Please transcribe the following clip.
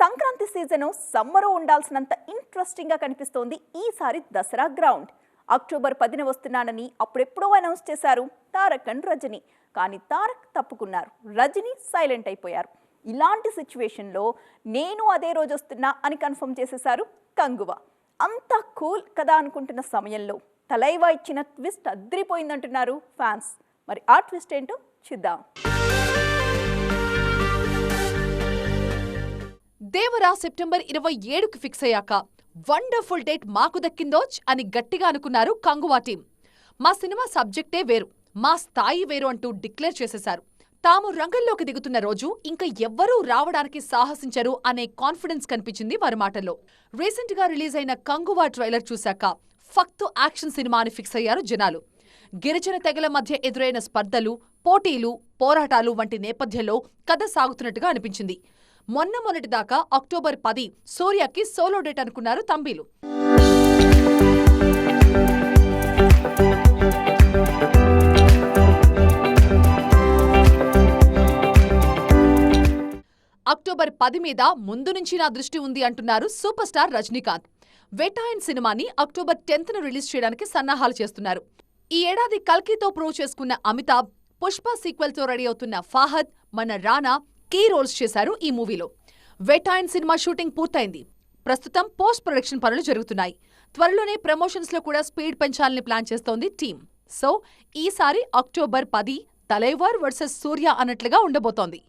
Sankranti season summer ఉండాల్సినంత ఇంట్రెస్టింగ్గా కనిపిస్తోంది ఈసారి దసరా గ్రౌండ్. అక్టోబర్ పదిన వస్తున్నానని అప్పుడెప్పుడో అనౌన్స్ చేశారు తారక్ అండ్ రజని. కానీ తారక్ తప్పుకున్నారు. రజని సైలెంట్ అయిపోయారు. ఇలాంటి సిచ్యువేషన్లో నేను అదే రోజు వస్తున్నా అని కన్ఫర్మ్ చేసేశారు కంగువ. అంతా కూల్ కదా అనుకుంటున్న సమయంలో తలైవా ఇచ్చిన ట్విస్ట్ అద్రిపోయిందంటున్నారు ఫ్యాన్స్. మరి ఆ ట్విస్ట్ ఏంటో చూద్దాం. దేవరా సెప్టెంబర్ ఇరవై ఏడుకు ఫిక్స్ అయ్యాక వండర్ఫుల్ డేట్ మాకు దక్కిందోచ్ అని గట్టిగా అనుకున్నారు కంగువా టీం. మా సినిమా సబ్జెక్టే వేరు మా స్థాయి వేరు అంటూ డిక్లేర్ చేసేశారు. తాము రంగంలోకి దిగుతున్న రోజు ఇంకా ఎవ్వరూ రావడానికి సాహసించరు అనే కాన్ఫిడెన్స్ కనిపించింది వారి మాటల్లో. రీసెంట్గా రిలీజ్ అయిన కంగువా ట్రైలర్ చూశాక ఫక్తు యాక్షన్ సినిమా అని ఫిక్స్ అయ్యారు జనాలు. గిరిజన తెగల మధ్య ఎదురైన స్పర్ధలు పోటీలు పోరాటాలు వంటి నేపథ్యంలో కథ సాగుతున్నట్టుగా అనిపించింది. మొన్న మొన్నటి దాకా అక్టోబర్ పది సూర్యకి సోలో డేట్ అనుకున్నారు తంబీలు. అక్టోబర్ పది మీద ముందు నుంచి నా దృష్టి ఉంది అంటున్నారు సూపర్ స్టార్ రజనీకాంత్. వెటాయిన్ సినిమాని అక్టోబర్ టెన్త్ను రిలీజ్ చేయడానికి సన్నాహాలు చేస్తున్నారు. ఈ ఏడాది కల్కితో ప్రూవ్ చేసుకున్న అమితాబ్ పుష్ప సీక్వెల్తో రెడీ అవుతున్న ఫాహద్ మన రానా కీ రోల్స్ చేశారు ఈ మూవీలో. వెటాయిన్ సినిమా షూటింగ్ పూర్తయింది. ప్రస్తుతం పోస్ట్ ప్రొడక్షన్ పనులు జరుగుతున్నాయి. త్వరలోనే ప్రమోషన్స్లో కూడా స్పీడ్ పెంచాలని ప్లాన్ చేస్తోంది టీం సో ఈసారి అక్టోబర్ పది తలైవార్ వర్సెస్ సూర్య అన్నట్లుగా ఉండబోతోంది.